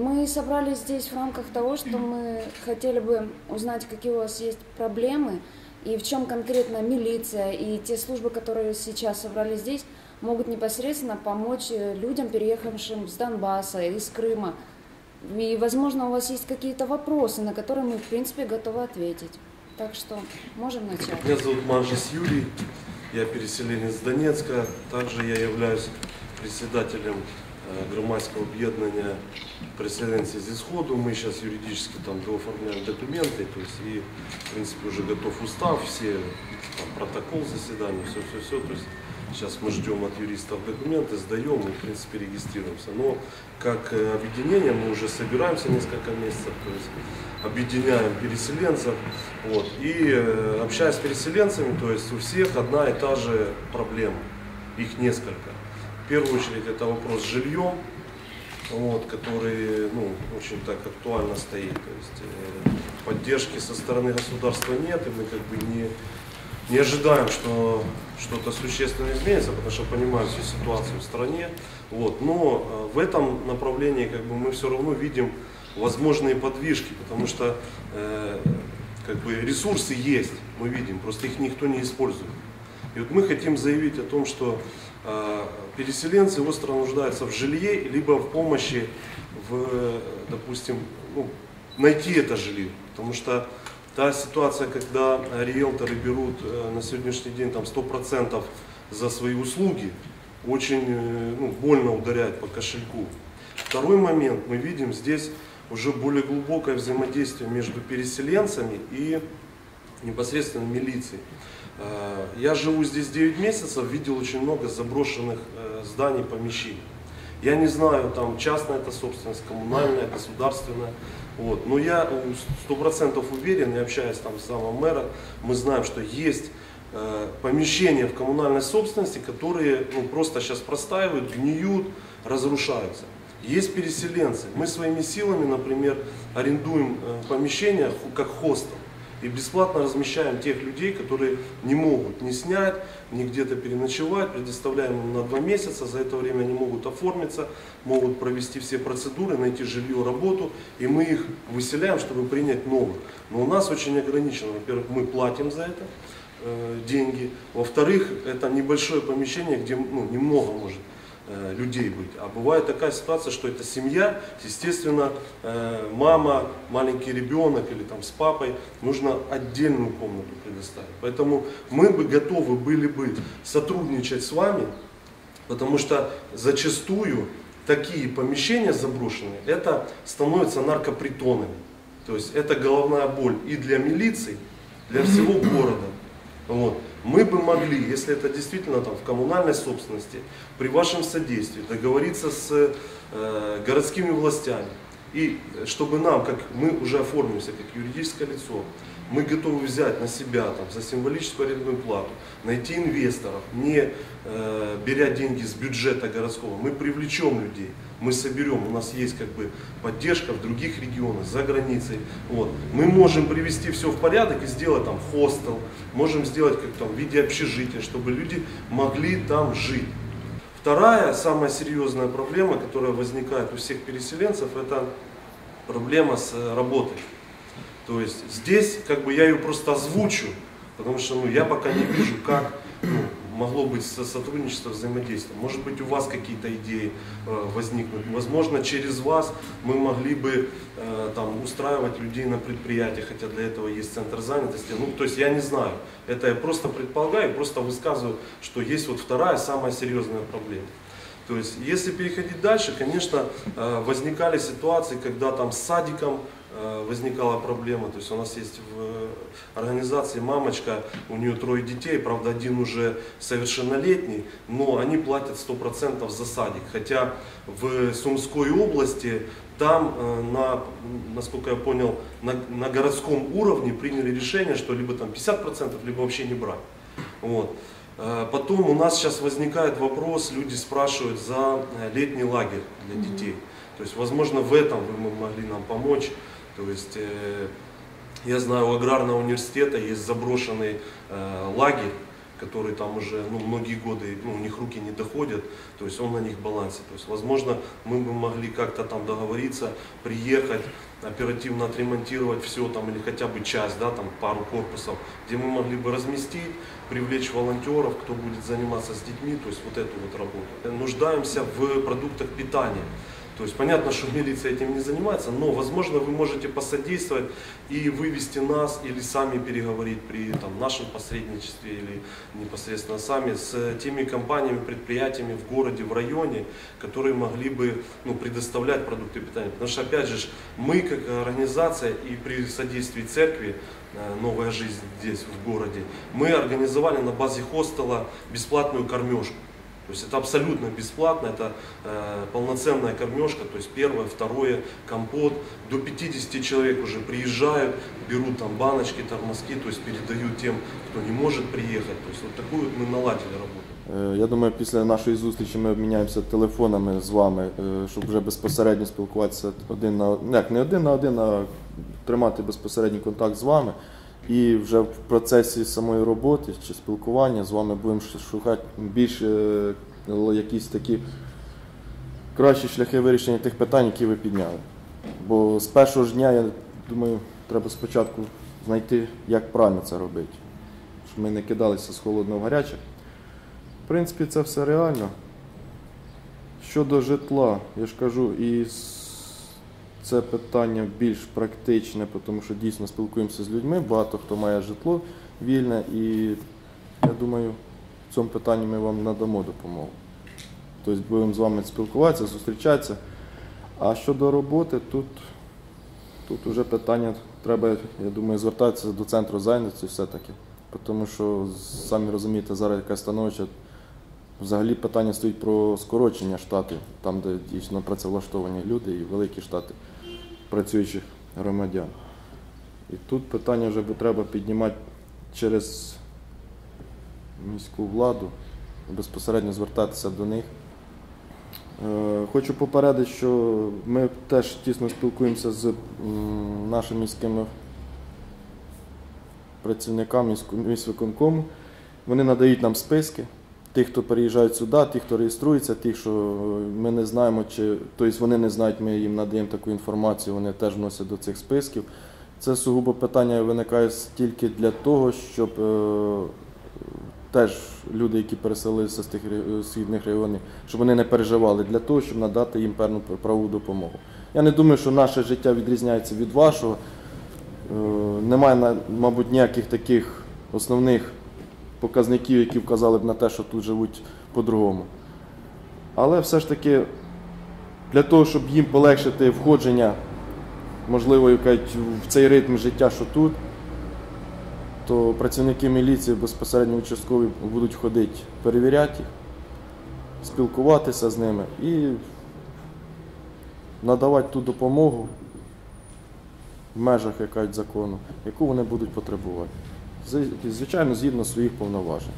Мы собрались здесь в рамках того, что мы хотели бы узнать, какие у вас есть проблемы, и в чем конкретно милиция и те службы, которые сейчас собрались здесь, могут непосредственно помочь людям, переехавшим с Донбасса, из Крыма. И, возможно, у вас есть какие-то вопросы, на которые мы, в принципе, готовы ответить. Так что можем начать. Меня зовут Манжес Юрий, я переселенец Донецка. Также я являюсь председателем э, громадского объединения переселенців зі Сходу. Мы сейчас юридически там дооформляем документы, то есть и, в принципе, уже готов устав, все там, протокол заседания, все-все-все. Сейчас мы ждем от юристов документы, сдаем и, в принципе, регистрируемся. Но как э, объединение мы уже собираемся несколько месяцев, то есть объединяем переселенцев. Вот, и э, общаясь с переселенцами, то есть у всех одна и та же проблема, их несколько. Первую очередь это вопрос с жильем, вот, который ну, очень так актуально стоит. То есть э, поддержки со стороны государства нет, и мы как бы не, не ожидаем, что что-то существенно изменится, потому что понимаем всю ситуацию в стране. Вот. Но э, в этом направлении как бы, мы все равно видим возможные подвижки, потому что э, как бы ресурсы есть, мы видим, просто их никто не использует. И вот мы хотим заявить о том, что переселенцы остро нуждаются в жилье, либо в помощи, в, допустим, ну, найти это жилье. Потому что та ситуация, когда риэлторы берут э, на сегодняшний день там 100% за свои услуги, очень э, ну, больно ударяет по кошельку. Второй момент, мы видим здесь уже более глубокое взаимодействие между переселенцами и непосредственно милицией. Э, я живу здесь 9 месяцев, видел очень много заброшенных э, зданий, помещений. Я не знаю, там частная это собственность, коммунальная, государственная. Вот. Но я сто процентов уверен, и общаясь там с самым мэром, мы знаем, что есть э, помещения в коммунальной собственности, которые ну, просто сейчас простаивают, гниют, разрушаются. Есть переселенцы. Мы своими силами, например, арендуем э, помещения как хостел и бесплатно размещаем тех людей, которые не могут не снять, не где-то переночевать, предоставляем им на два месяца, за это время они могут оформиться, могут провести все процедуры, найти жилье, работу, и мы их выселяем, чтобы принять новых. Но у нас очень ограничено, во-первых, мы платим за это э, деньги, во-вторых, это небольшое помещение, где ну, немного может людей быть. А бывает такая ситуация, что это семья, естественно, э, мама, маленький ребенок или там с папой, нужно отдельную комнату предоставить. Поэтому мы бы готовы были бы сотрудничать с вами, потому что зачастую такие помещения заброшенные, это становятся наркопритонами. То есть это головная боль и для милиции, для всего города. Вот. Мы бы могли, если это действительно там в коммунальной собственности, при вашем содействии договориться с э, городскими властями. И чтобы нам, как мы уже оформимся как юридическое лицо, мы готовы взять на себя там, за символическую арендную плату, найти инвесторов, не э, беря деньги с бюджета городского, мы привлечем людей, мы соберем, у нас есть как бы поддержка в других регионах, за границей. Вот. Мы можем привести все в порядок и сделать там хостел, можем сделать как там в виде общежития, чтобы люди могли там жить. Вторая, самая серьезная проблема, которая возникает у всех переселенцев, это проблема с работой. То есть здесь как бы я ее просто озвучу, потому что ну, я пока не вижу, как ну, могло быть сотрудничество, взаимодействие. Может быть у вас какие-то идеи э, возникнут. Возможно через вас мы могли бы э, там, устраивать людей на предприятия, хотя для этого есть центр занятости. Ну, то есть я не знаю. Это я просто предполагаю, просто высказываю, что есть вот вторая самая серьезная проблема. То есть, если переходить дальше, конечно, э, возникали ситуации, когда там с садиком возникала проблема. То есть у нас есть в организации мамочка, у нее трое детей, правда один уже совершеннолетний, но они платят 100% за садик. Хотя в Сумской области там, э, на, насколько я понял, на, на городском уровне приняли решение, что либо там 50%, либо вообще не брать. Вот. Э, потом у нас сейчас возникает вопрос, люди спрашивают за летний лагерь для детей. То есть, возможно, в этом вы могли нам помочь. То есть э, я знаю, у аграрного университета есть заброшенный э, лагерь, которые там уже ну, многие годы, ну, у них руки не доходят, то есть он на них балансе. То есть, возможно, мы бы могли как-то там договориться, приехать, оперативно отремонтировать все там или хотя бы часть, да, там пару корпусов, где мы могли бы разместить, привлечь волонтеров, кто будет заниматься с детьми, то есть вот эту вот работу. Нуждаемся в продуктах питания. То есть понятно, что милиция этим не занимается, но возможно вы можете посодействовать и вывести нас или сами переговорить при там, нашем посредничестве или непосредственно сами с теми компаниями, предприятиями в городе, в районе, которые могли бы ну, предоставлять продукты питания. Потому что опять же мы как организация и при содействии церкви э, «Новая жизнь» здесь в городе, мы организовали на базе хостела бесплатную кормежку. То есть это абсолютно бесплатно, это э, полноценная кормежка, то есть первое, второе, компот. До 50 человек уже приезжают, берут там баночки, тормозки, то есть передают тем, кто не может приехать. То есть вот такую вот мы наладили работу. Е, Я думаю, після нашої зустрічі ми обміняємося телефонами з вами, е, щоб вже безпосередньо спілкуватися один на ну, як не один на один, а тримати безпосередній контакт з вами. І вже в процесі самої роботи чи спілкування з вами будемо шукати більш е, якісь такі кращі шляхи вирішення тих питань, які ви підняли. Бо з першого ж дня, я думаю, треба спочатку знайти, як правильно це робити. Щоб ми не кидалися з холодного в гаряче. В принципі, це все реально. Щодо житла, я ж кажу, і с- це питання більш практичне, тому що дійсно спілкуємося з людьми, багато хто має житло вільне, і я думаю, в цьому питанні ми вам надамо допомогу. Тобто будемо з вами спілкуватися, зустрічатися. А щодо роботи, тут, тут вже питання треба, я думаю, звертатися до центру зайнятості все-таки. Тому що, самі розумієте, зараз яке становище Взагалі питання стоїть про скорочення штатів, там, де дійсно працевлаштовані люди і великі штати працюючих громадян. І тут питання вже треба піднімати через міську владу, безпосередньо звертатися до них. Е, Хочу попередити, що ми теж тісно спілкуємося з нашими міськими працівниками міськвиконкому. Вони надають нам списки тих, хто переїжджають сюди, тих, хто реєструється, тих, що ми не знаємо, чи тобто вони не знають, ми їм надаємо таку інформацію, вони теж вносять до цих списків. Це сугубо питання виникає тільки для того, щоб е, теж люди, які переселилися з тих східних районів, щоб вони не переживали для того, щоб надати їм певну правову допомогу. Я не думаю, що наше життя відрізняється від вашого. Е, Немає, мабуть, ніяких таких основних показників, які вказали б на те, що тут живуть по-другому. Але все ж таки, для того, щоб їм полегшити входження, можливо, кажуть, в цей ритм життя, що тут, то працівники міліції безпосередньо участкові будуть ходити, перевіряти їх, спілкуватися з ними і надавати ту допомогу в межах як кажуть, закону, яку вони будуть потребувати. Звичайно, згідно своїх повноважень.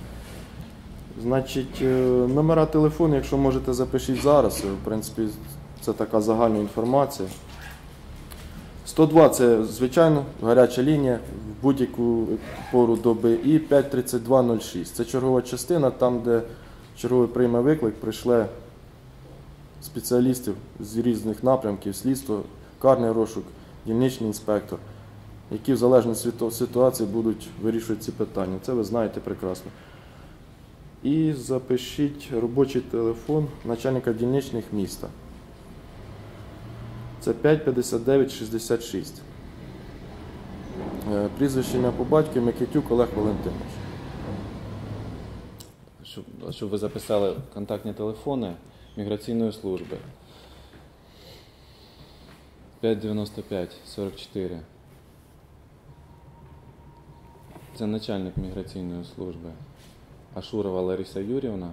Значить, е, номера телефону, якщо можете, запишіть зараз. В принципі, це така загальна інформація. 102 це звичайно гаряча лінія в будь-яку пору доби і 53206. Це чергова частина, там, де черговий прийме виклик, прийшле спеціалістів з різних напрямків, слідство, карний розшук, дільничний інспектор, які в залежності від ситуації будуть вирішувати ці питання. Це ви знаєте прекрасно. І запишіть робочий телефон начальника дільничних міста. Це 55966. Е, Прізвище ім'я по батькові Микитюк Олег Валентинович. Щоб, щоб ви записали контактні телефони міграційної служби. 595 44. Це начальник міграційної служби Ашурова Лариса Юрівна.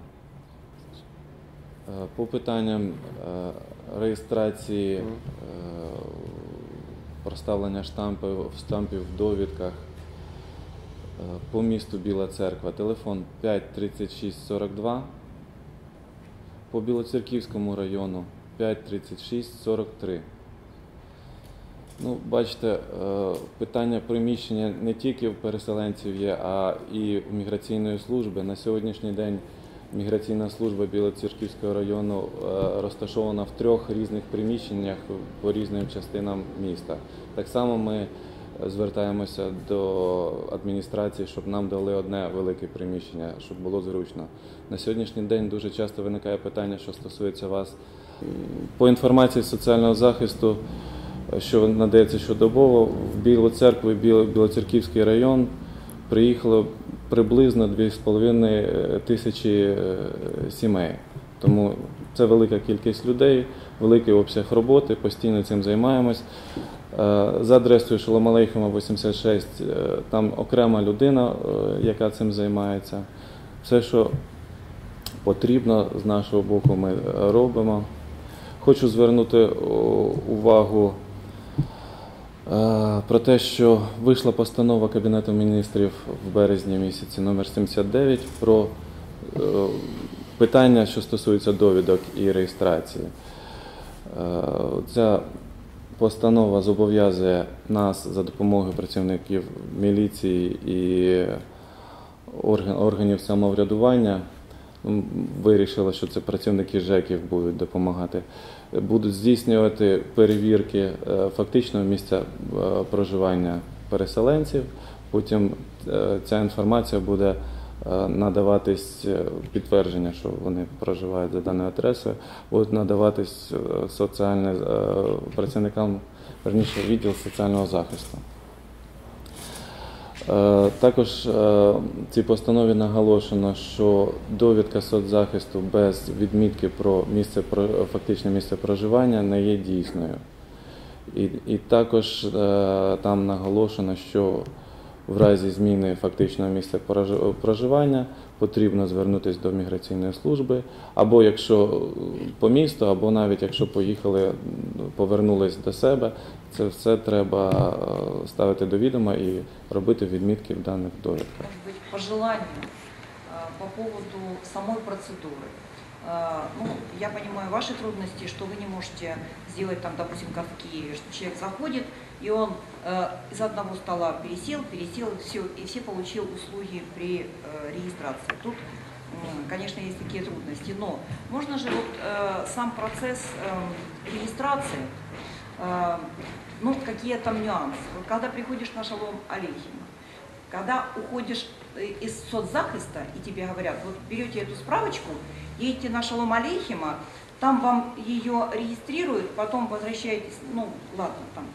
Е, По питанням е, реєстрації, е, проставлення штампів, штампів в довідках по місту Біла Церква. Телефон 53642. По Білоцерківському району 53643. Ну, бачите, е, питання приміщення не тільки в переселенців є, а і у міграційної служби. На сьогоднішній день міграційна служба Білоцерківського району е, розташована в трьох різних приміщеннях по різним частинам міста. Так само ми звертаємося до адміністрації, щоб нам дали одне велике приміщення, щоб було зручно. На сьогоднішній день дуже часто виникає питання, що стосується вас. По інформації соціального захисту, що надається щодобово, в Білу церкву Біло- Білоцерківський район приїхало приблизно 2,5 тисячі е, сімей. Тому це велика кількість людей, великий обсяг роботи, постійно цим займаємось. Е, За адресою Шоломалейхема 86, е, там окрема людина, е, яка цим займається. Все, що потрібно з нашого боку, ми е, робимо. Хочу звернути увагу е, про те, що вийшла постанова Кабінету міністрів в березні місяці номер 79 про е, питання, що стосується довідок і реєстрації. Е, Ця постанова зобов'язує нас за допомогою працівників міліції і органів самоврядування. Вирішила, що це працівники ЖЕКів будуть допомагати, будуть здійснювати перевірки е, фактичного місця е, проживання переселенців. Потім е, ця інформація буде надаватись підтвердження, що вони проживають за даною адресою, будуть надаватись соціальне е, працівникам верніше відділ соціального захисту. Е, Також е, цій постанові наголошено, що довідка соцзахисту без відмітки про місце фактичне місце проживання не є дійсною. І, і також е, там наголошено, що в разі зміни фактичного місця проживання потрібно звернутися до міграційної служби, або якщо е, по місту, або навіть якщо поїхали, м, повернулись до себе, це все треба е, ставити до відома і робити відмітки в даних довідках. может быть, пожелания э, по поводу самой процедуры. Э, Ну, я понимаю ваши трудности, что вы не можете сделать там, допустим, Киеве, что человек заходит, и он э, из одного стола пересел, пересел, все, и все получил услуги при э, регистрации. Тут, м, конечно, есть такие трудности, но можно же вот э, сам процесс э, регистрации, э, ну, какие там нюансы. Когда приходишь на шалом Алейхима, когда уходишь э, из соцзахиста, и тебе говорят, вот берете эту справочку, едете на Шалом Алейхима, там вам ее регистрируют, потом возвращаетесь, ну ладно, там,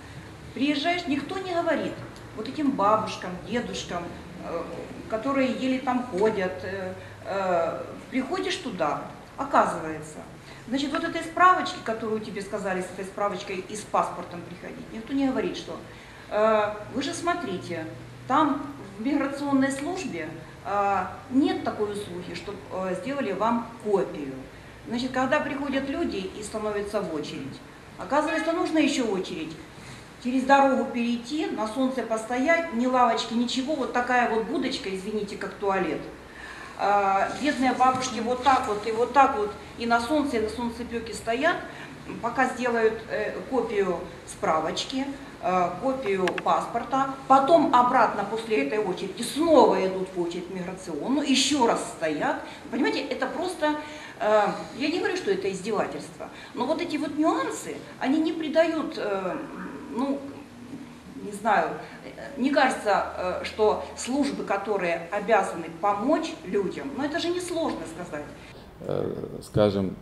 приезжаешь, никто не говорит, вот этим бабушкам, дедушкам, э, которые еле там ходят, э, э, приходишь туда, оказывается, значит, вот этой справочки, которую тебе сказали, с этой справочкой и с паспортом приходить, никто не говорит, что э, вы же смотрите, там в миграционной службе э, нет такой услуги, чтобы сделали вам копию. Значит, когда приходят люди и становятся в очередь, оказывается, нужно еще очередь. Через дорогу перейти, на солнце постоять, ни лавочки, ничего, вот такая вот будочка, извините, как туалет. А, Бедные бабушки вот так вот и вот так вот и на солнце, и на солнцепеке стоят, пока сделают э, копию справочки, э, копию паспорта, потом обратно после этой очереди снова идут в очередь миграционную, еще раз стоят. Понимаете, это просто, э, я не говорю, что это издевательство, но вот эти вот нюансы, они не придают, э, ну, не знаю, э, не кажется, э, что службы, которые обязаны помочь людям, но это же несложно сказать. Э, Скажем,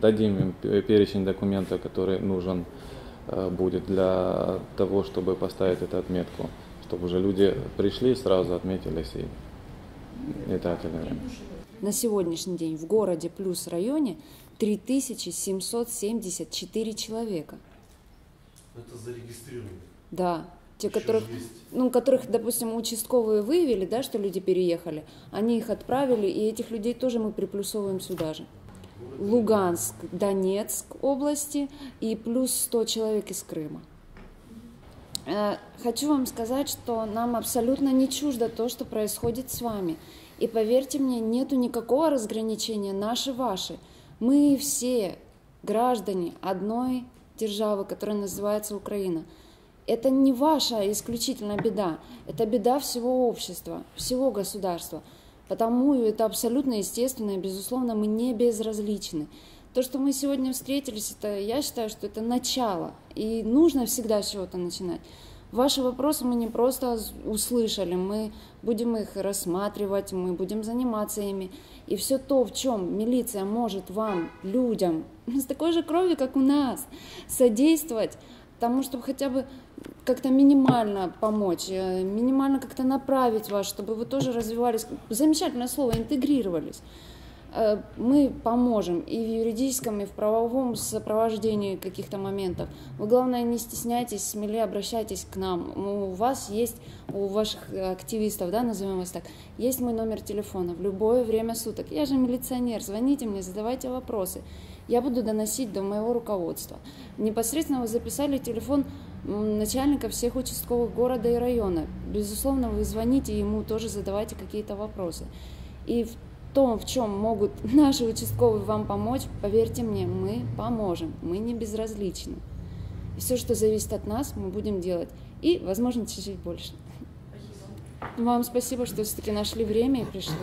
дадим им пе- перечень документов, который нужен э, будет для того, чтобы поставить эту отметку, чтобы уже люди пришли, сразу отметились и не тратили время. На сегодняшний день в городе плюс районе 3774 человека. Это зарегистрировано. Да, те, Еще которых, есть. ну, которых, допустим, участковые выявили, да, что люди переехали, они их отправили, и этих людей тоже мы приплюсовываем сюда же. Луганск, Донецк области и плюс 100 человек из Крыма. Э, Хочу вам сказать, что нам абсолютно не чуждо то, что происходит с вами. И поверьте мне, нету никакого разграничения наши-ваши. Мы все граждане одной державы, которая называется Украина. Это не ваша исключительно беда, это беда всего общества, всего государства. Потому это абсолютно естественно, и, безусловно, мы не безразличны. То, что мы сегодня встретились, это, я считаю, что это начало, и нужно всегда с чего-то начинать. Ваши вопросы мы не просто услышали, мы будем их рассматривать, мы будем заниматься ими. И все то, в чем милиция может вам, людям, с такой же кровью, как у нас, содействовать тому, чтобы хотя бы как-то минимально помочь, э, минимально как-то направить вас, чтобы вы тоже развивались, замечательное слово, интегрировались. Э, мы поможем и в юридическом, и в правовом сопровождении каких-то моментов. Вы, главное, не стесняйтесь, смелее обращайтесь к нам. У вас есть, у ваших активистов, да, назовем вас так, есть мой номер телефона в любое время суток. Я же милиционер, звоните мне, задавайте вопросы. Я буду доносить до моего руководства. Непосредственно вы записали телефон начальника всех участковых города и района. Безусловно, вы звоните ему, тоже задавайте какие-то вопросы. И в том, в чем могут наши участковые вам помочь, поверьте мне, мы поможем, мы не безразличны. И все, что зависит от нас, мы будем делать. И, возможно, чуть-чуть больше. Спасибо. Вам спасибо, что все-таки нашли время и пришли.